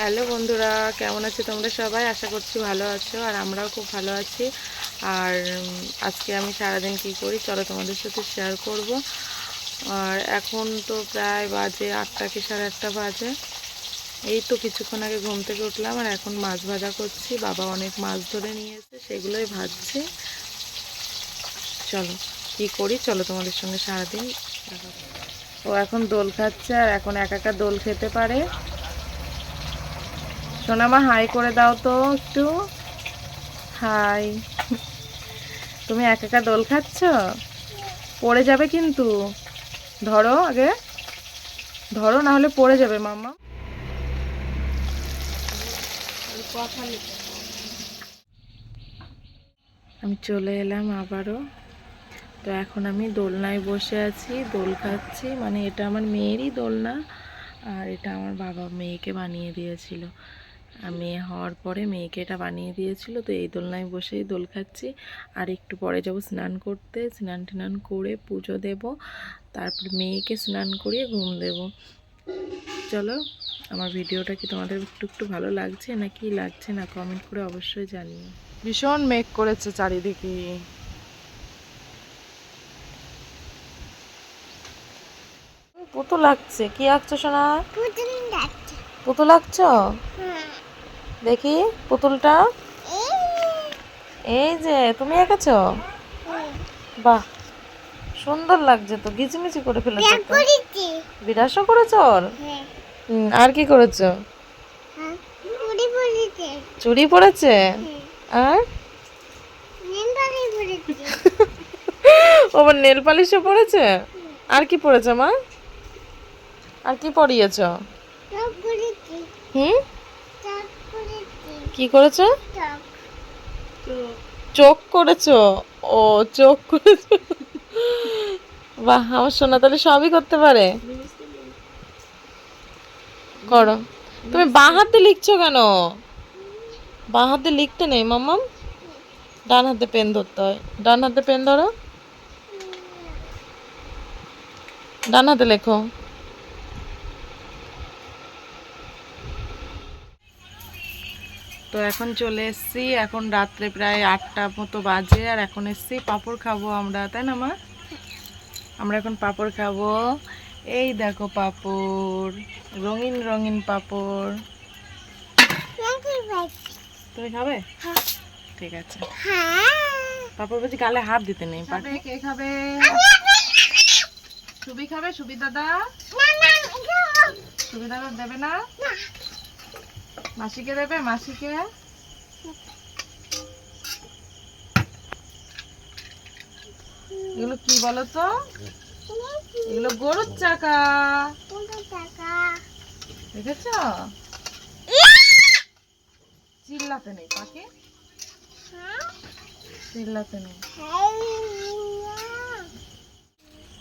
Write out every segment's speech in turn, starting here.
Hello বন্ধুরা, কেমন আছো তোমরা সবাই? আশা করছি ভালো আছো আর আমরাও খুব ভালো আছি। আর আজকে আমি সারাদিন কি করি চলো তোমাদের সাথে শেয়ার করব। আর এখন তো প্রায় বাজে আটটা কি সাড়ে আটটা বাজে। এই তো কিছুক্ষণ আগে ঘুম থেকে উঠলাম আর এখন মাছ ভাজা করছি। বাবা অনেক মাছ ধরে নিয়ে সেগুলোই ভাজছি। চলো, কি করি? চলো তোমাদের সঙ্গে সারাদিন ও এখন দোল খাচ্ছে আর এখন একা একা দোল খেতে পারে। সোনামা হাই করে দাও তো একটু। হাই তুমি একা একা দোল খাচ্ছ? পড়ে যাবে কিন্তু। ধরো আগে। ধরো না হলে পড়ে যাবে মামা আমি চলে এলাম আবারও। তো এখন আমি দোলনায় বসে আছি দোল খাচ্ছি। মানে এটা আমার মেয়েরই দোলনা আর এটা আমার বাবা মেয়েকে বানিয়ে দিয়েছিল। মেয়ে হওয়ার পরে মেয়েকে এটা বানিয়ে দিয়েছিল তো এই দোলনায় বসেই দোল খাচ্ছি। আর একটু পরে যাব স্নান করতে। স্নান টান করে পুজো দেব। তারপর মেয়েকে স্নান করিয়ে ঘুম দেব। চলো আমার ভিডিওটা কি তোমাদের একটু একটু ভালো লাগছে না কি লাগছে না কমেন্ট করে অবশ্যই জানিও। ভীষণ মেঘ করেছে চারিদিকে। পুতুল লাগছে? কি আঁকছো সোনা? পুতুল আঁকছো দেখি, পুতুলটা। এই যে, তুমি এঁকেছো? বাহ, সুন্দর লাগছে তো, গিচিমিচি করে ফেলেছো বিরাসও করেছ আর কি করেছ? চুড়ি পড়েছে আর? ওবার নেল পালিশও পড়েছে আর কি পড়েছে মা? আর কি পরিয়েছ? হুম? কি করেছ? চোখ করেছ? ও, চোখ করেছ। বাহ, আমার সোনা তাহলে সবই করতে পারে। করো। তুমি বাঁ হাতে লিখছো কেন? বাঁ হাতে লিখতে নেই, মাম্মাম। ডান হাতে পেন ধরতে হয়। ডান হাতে পেন ধরো। ডান হাতে লেখো। তো এখন চলে এসেছি। এখন রাত্রে প্রায় আটটা মতো বাজে আর এখন এসেছি পাঁপড় খাব আমরা তাই না মা? আমরা এখন পাঁপড় খাব। এই দেখো পাঁপড় রঙিন রঙিন পাঁপড়। তুমি খাবে? ঠিক আছে। পাঁপড় বলছি গালে হাত দিতে নেই কে খাবে? সুবি খাবে সুবি দাদা? সুবি দাদা দেবে না। মাসিকে দেবে? মাসিকে? এগুলো কি বলো তো? এগুলো গরুর চাকা। দেখেছ? চিল্লাতে নেই পাখি। চিল্লাতে নেই।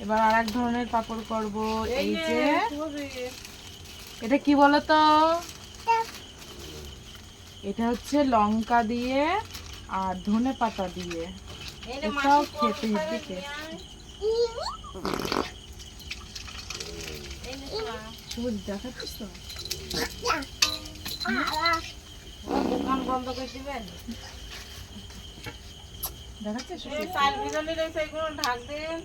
এবার আর এক ধরনের পাপড় করব। এই যে এটা কি বলতো এটা হচ্ছে লঙ্কা দিয়ে আর ধনে পাতা দিয়ে। এটাও খেতে হেবি সবুজ দেখাচ্ছিস তো? দোকান বন্ধ করে দিবেন? দেখাচ্ছিস ঢাক দেন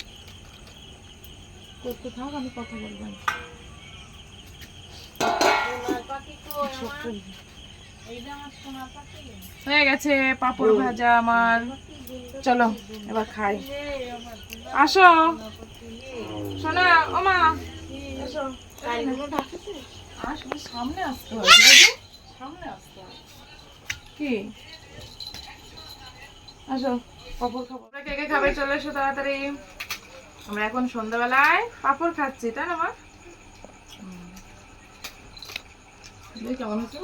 করতে থাক আমি কথা বলবেন হয়ে গেছে পাপড় ভাজা আমার। চলো এবার খাই। আসো। শোনা ওমা এসো আসো। সামনে আসতে সামনে আসতে কি? আসো। পাপড় খাব। কে কে খাবে? চলে এসো তাড়াতাড়ি। আমরা এখন সন্ধ্যাবেলায় পাপড় খাচ্ছি তাই না মা? কেমন হচ্ছে